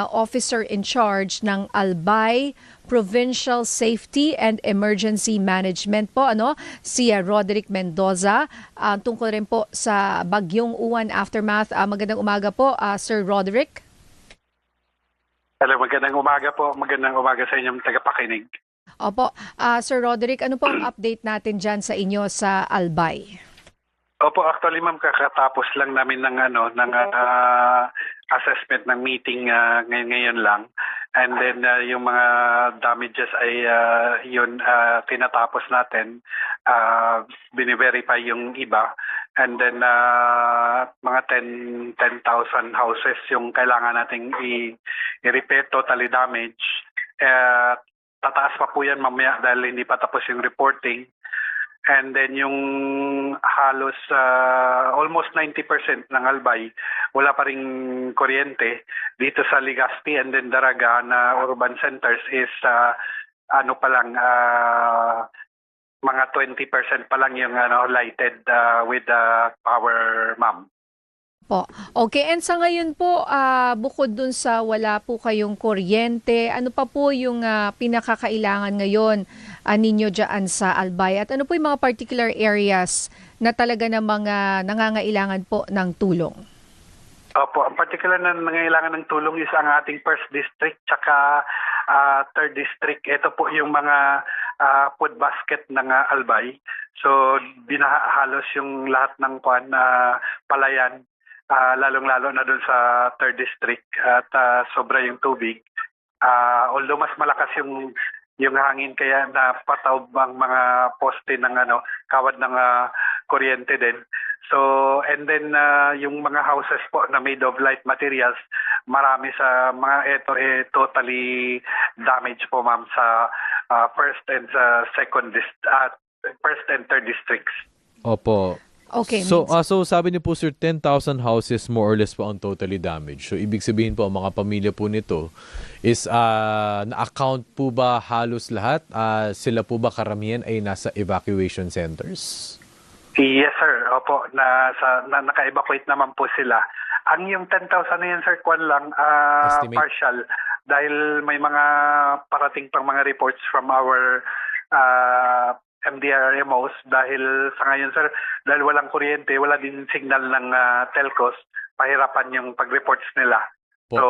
uh, officer in charge ng Albay Provincial Safety and Emergency Management po ano si uh, Roderick Mendoza uh, tungkol rin po sa bagyong uwan aftermath. Uh, magandang umaga po uh, Sir Roderick. Hello, magandang umaga po. Magandang umaga sa inyong tagapakinig. Opo, uh, Sir Roderick, ano po ang update natin dyan sa inyo sa Albay? Opo, actually ma'am, kakatapos lang namin ng ano ng ah, assessment ng meeting ah, ngayon, ngayon lang. And then ah, yung mga damages ay ah, yun ah, tinatapos natin. Uh, bini-verify yung iba. And then ah, mga 10 10,000 houses yung kailangan nating i- i-repair totally damaged. Eh, tataas pa po yan mamaya dahil hindi pa tapos yung reporting. And then yung halos ah, almost 90% ng Albay, wala pa ring kuryente. Dito sa Legazpi and then Daraga na urban centers is ah, ano pa lang, ah, mga 20% pa lang yung ano, lighted ah, with the power, ma'am. Po. Okay, and sa ngayon po, ah, bukod dun sa wala po kayong kuryente, ano pa po yung ah, pinakakailangan ngayon ah, ninyo dyan sa Albay? At ano po yung mga particular areas na talaga na mga nangangailangan po ng tulong? Opo, ang particular na nangailangan ng tulong is ang ating first district tsaka ah, third district. Ito po yung mga ah, food basket ng ah, Albay. So binahalos yung lahat ng kwan na palayan ah, lalong-lalo na doon sa third district at ah, sobra yung tubig. Ah, although mas malakas yung yung hangin kaya na pataw ang mga poste ng ano kawad ng ah, kuryente din. So, and then uh, yung mga houses po na made of light materials, marami sa mga ito eh totally damaged po ma'am sa uh, first and sa second dist- uh, first and third districts. Opo. Okay, So, Migs. ah, so sabi niyo po sir, 10,000 houses more or less po ang totally damaged. So, ibig sabihin po, ang mga pamilya po nito is ah, na-account po ba halos lahat? Ah, sila po ba karamihan ay nasa evacuation centers? Yes sir, opo, na, sa, na naka-evacuate naman po sila. Ang yung 10,000 na yan sir, kwan lang, Estimate. partial. Dahil may mga parating pang mga reports from our ah, MDRMOs dahil sa ngayon sir, dahil walang kuryente, wala din signal ng ah, telcos, pahirapan yung pag-reports nila. Po. So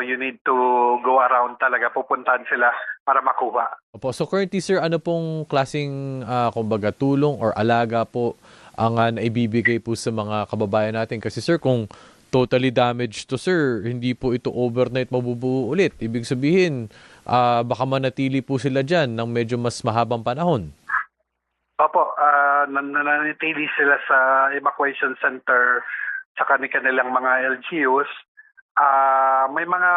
you need to go around talaga, pupuntahan sila para makuha. Opo. So, currently sir, ano pong klaseng, ah, kumbaga, tulong or alaga po ang ah, naibibigay po sa mga kababayan natin? Kasi sir, kung totally damaged to sir, hindi po ito overnight mabubuo ulit. Ibig sabihin, ah, baka manatili po sila dyan ng medyo mas mahabang panahon. Opo, nan- nananatili sila sa evacuation center sa kanilang mga LGUs. Ah, may mga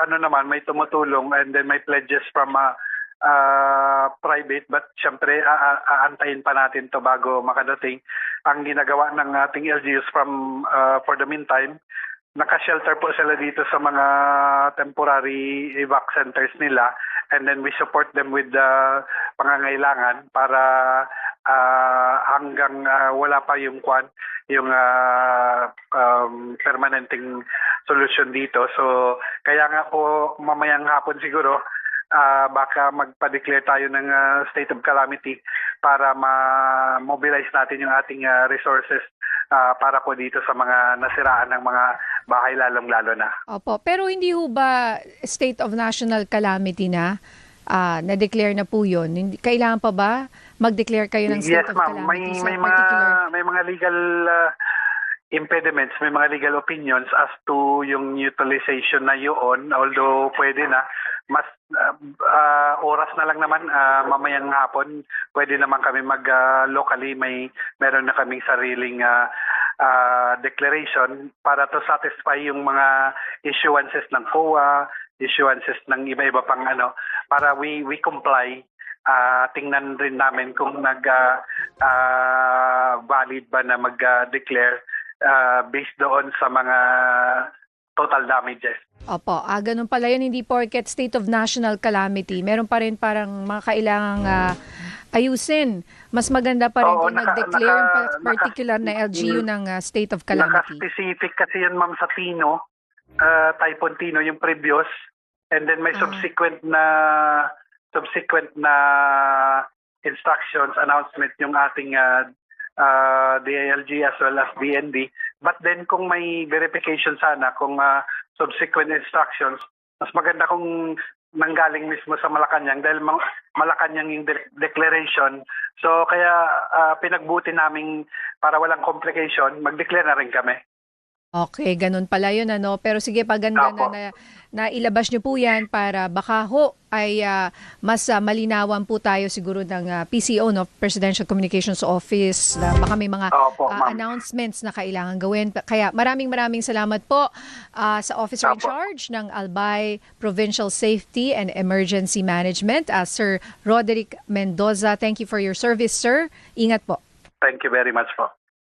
ano naman, may tumutulong and then may pledges from ah, ah, private but syempre aantayin pa natin to bago makadating. Ang ginagawa ng ating LGUs from ah, for the meantime, naka-shelter po sila dito sa mga temporary evac centers nila and then we support them with the pangangailangan para ah, hanggang ah, wala pa yung kwan yung ah, um, permanenteng solution dito. So kaya nga po mamayang hapon siguro ah, baka magpa-declare tayo ng ah, state of calamity para ma-mobilize natin yung ating ah, resources ah, para po dito sa mga nasiraan ng mga bahay lalong-lalo na. Opo, pero hindi ho ba state of national calamity na? Ah, na-declare na po yun. Hindi, kailangan pa ba mag-declare kayo ng state yes, of ma'am. May calamity sa may mga particular? may mga legal uh, impediments, may mga legal opinions as to yung utilization na yun, although pwede na mas uh, uh, oras na lang naman uh, mamayang hapon pwede naman kami mag uh, locally may meron na kaming sariling uh, uh, declaration para to satisfy yung mga issuances ng COA, issuances ng iba-iba pang ano para we we comply ah tingnan rin namin kung nag ah, ah, valid ba na mag-declare ah, based doon sa mga total damages. Opo, ah, ganun pala yun. Hindi porket state of national calamity. Meron pa rin parang mga kailangang ah, ayusin. Mas maganda pa rin Oo, kung naka- nag-declare ang naka- pa- particular na LGU ng ah, state of calamity. Naka-specific kasi yun ma'am sa Tino uh, Typhoon Tino yung previous and then may Ah. subsequent na subsequent na instructions announcement yung ating uh, uh, DILG as well as DND but then kung may verification sana kung uh, subsequent instructions mas maganda kung nanggaling mismo sa Malacanang dahil Malacanang yung de- declaration. So kaya uh, pinagbuti naming para walang complication mag-declare na rin kami Okay, ganun pala yun ano. Pero sige, paganda na, na, na ilabas nyo po yan para baka ho ay ah, mas ah, malinawan po tayo siguro ng ah, PCO, no, Presidential Communications Office. na baka may mga Opo, ma'am. announcements na kailangan gawin. Kaya maraming maraming salamat po ah, sa Officer in Opo. Charge ng Albay Provincial Safety and Emergency Management, ah, Sir Roderick Mendoza. Thank you for your service, sir. Ingat po. Thank you very much po.